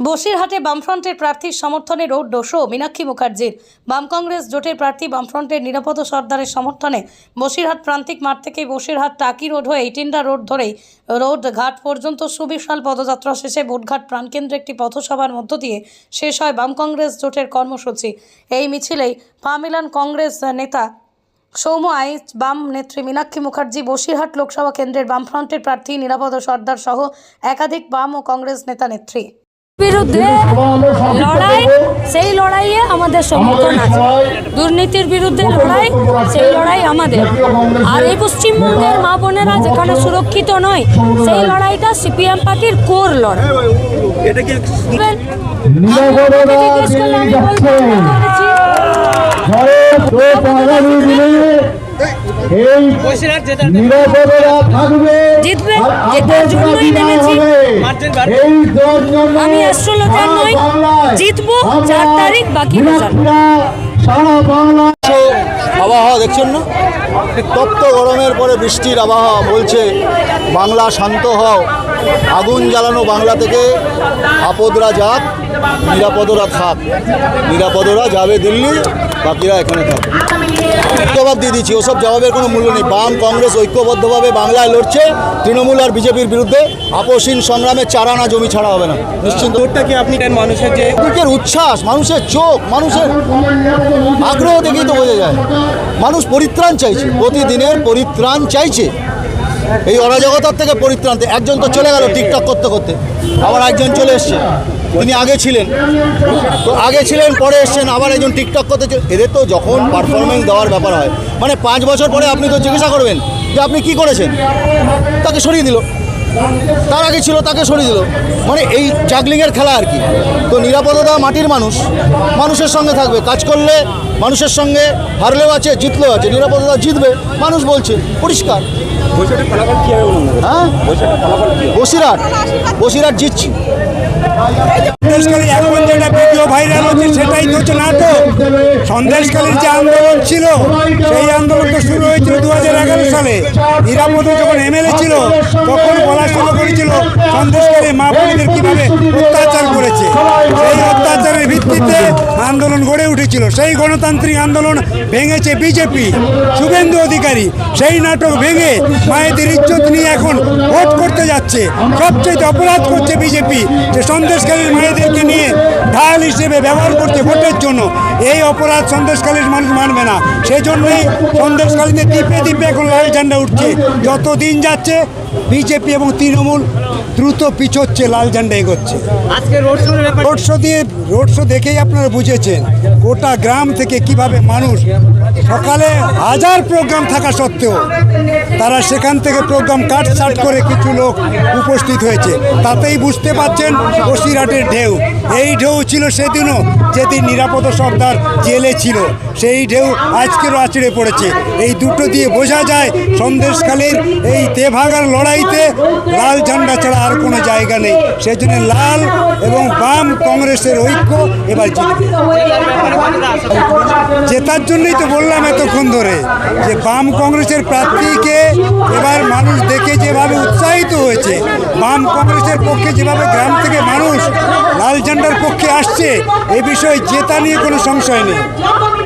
বসিরহাটে বামফ্রন্টের প্রার্থীর সমর্থনে রোড ডোসো মীনাক্ষী মুখার্জির। বাম কংগ্রেস জোটের প্রার্থী বামফ্রন্টের নিরাপদ সর্দারের সমর্থনে বসিরহাট প্রান্তিক মাঠ থেকে বসিরহাট টাকি রোড হয়ে ইটিন্ডা রোড ধরেই রোড ঘাট পর্যন্ত সুবিশাল পদযাত্রা শেষে বোটঘাট প্রাণকেন্দ্রে একটি পথসভার মধ্য দিয়ে শেষ হয় বাম কংগ্রেস জোটের কর্মসূচি। এই মিছিলেই পা মিলান কংগ্রেস নেতা সৌম আইচ, বাম নেত্রী মীনাক্ষী মুখার্জি, বসিরহাট লোকসভা কেন্দ্রের বামফ্রন্টের প্রার্থী নিরাপদ সর্দার সহ একাধিক বাম ও কংগ্রেস নেতা নেত্রী। বিরুদ্ধে লড়াই সেই লড়াইয়ে আমাদের সমর্থন আছে। দুর্নীতির বিরুদ্ধে লড়াই সেই লড়াই আমাদের। আর এই পশ্চিমবঙ্গের মা বোনেরা যেখানে সুরক্ষিত নয় সেই লড়াইটা সিপিএম পার্টির কোর লড়াই। এই নিরাপদরা থাকবে। জিতবে, জন্যই নেমেছি। আমি নই, চার তারিখ, বাকি আবহাওয়া দেখছেন না? তপ্ত গরমের পরে বৃষ্টির আবহাওয়া বলছে বাংলা শান্ত হও। আগুন জ্বালানো বাংলা থেকে আপদরা যাক নিরাপদরা থাক। নিরাপদরা যাবে দিল্লি বাকিরা এখানে থাকবে জবাব দিয়ে দিচ্ছি ওসব জবাবের কোনো মূল্য নেই। বাম কংগ্রেস ঐক্যবদ্ধভাবে বাংলায় লড়ছে তৃণমূল আর বিজেপির বিরুদ্ধে আপসীন সংগ্রামে চারানা জমি ছাড়া হবে না। নিশ্চিন্ত। কি আপনি মানুষের যে মানুষের উচ্ছ্বাস মানুষের চোখ মানুষের আগ্রহ দেখেই তো বোঝা যায়। মানুষ পরিত্রাণ চাইছে প্রতিদিনের পরিত্রাণ চাইছে। এই অরাজকতার থেকে পরিত্রাণ একজন তো চলে গেল টিকটক করতে করতে আবার একজন চলে এসছে। তিনি আগে ছিলেন। তো আগে ছিলেন পরে এসছেন আবার একজন টিকটক করতে এদের তো যখন পারফরমেন্স দেওয়ার ব্যাপার হয় মানে পাঁচ বছর পরে আপনি তো জিজ্ঞাসা করবেন যে আপনি কি করেছেন? তাকে সরিয়ে দিল। তার আগে ছিল তাকে সরিয়ে দিল। মানে এই জাগলিংয়ের খেলা আর কি। তো নিরাপদতা মাটির মানুষ। মানুষের সঙ্গে থাকবে। কাজ করলে মানুষের সঙ্গে হারলেও আছে জিতলেও আছে। নিরাপদতা জিতবে। মানুষ বলছে পরিষ্কার? হ্যাঁ? বসিরহাট। বসিরহাট জিতছি। সন্দেশকালী এখন যেটা ভিডিও ভাইরাল হচ্ছে সেটাই তো হচ্ছে নাটক। সন্দেশকালীর যে আন্দোলন ছিল, সেই আন্দোলন তো শুরু হয়েছিল দু হাজার এগারো সালে। নিরাপদে যখন এমএলএ ছিল, তখন বলা শুরু করেছিল সন্দেশকালী মা বোনদের কীভাবে অত্যাচার করেছে। সেই অত্যাচারের ভিত্তিতে আন্দোলন গড়ে উঠেছিল। সেই গণতান্ত্রিক আন্দোলন ভেঙেছে বিজেপি। শুভেন্দু অধিকারী সেই নাটক ভেঙে মায়েদের ইজ্জত নিয়ে এখন ভোট করতে যাচ্ছে। সবচেয়ে অপরাধ করছে বিজেপি যে সন্দেশকালীর মায়েদেরকে নিয়ে ঢাল হিসেবে ব্যবহার করছে ভোটের জন্য। এই অপরাধ সন্দেশকালীর মানুষ মানবে না। সেই জন্যই সন্দেশকালীতে দ্বীপে দ্বীপে এখন লাল ঝান্ডা উঠছে। যত দিন যাচ্ছে বিজেপি এবং তৃণমূল দ্রুত পিছোচ্ছে লাল ঝান্ডা এগোচ্ছে। রোড শো দিয়ে রোড শো দেখেই আপনারা বুঝেছেন গোটা গ্রাম থেকে কীভাবে মানুষ, সকালে হাজার প্রোগ্রাম থাকা সত্ত্বেও তারা সেখান থেকে প্রোগ্রাম কাট ছাট করে কিছু লোক উপস্থিত হয়েছে। তাতেই বুঝতে পারছেন বসিরহাটের ঢেউ। এই ঢেউ ছিল সেদিনও যেদিন নিরাপদ সর্দার জেলে ছিল, সেই ঢেউ আজকেরও আছড়ে পড়েছে। এই দুটো দিয়ে বোঝা যায় সন্দেশকালীর এই তেভাগার লড়াইতে লাল ঝান্ডা ছাড়া আর কোনো জায়গা নেই। সেই জন্য লাল এবং বাম কংগ্রেসের ঐক্য এবার জিতবে। জেতার জন্যই তো বললাম এতক্ষণ ধরে যে বাম কংগ্রেসের প্রার্থীকে এবার মানুষ দেখে যেভাবে উৎসাহিত হয়েছে, বাম কংগ্রেসের পক্ষে যেভাবে গ্রাম থেকে মানুষ লাল ঝান্ডার পক্ষে আসছে, এ বিষয়ে জেতা নিয়ে কোনো সংশয় নেই।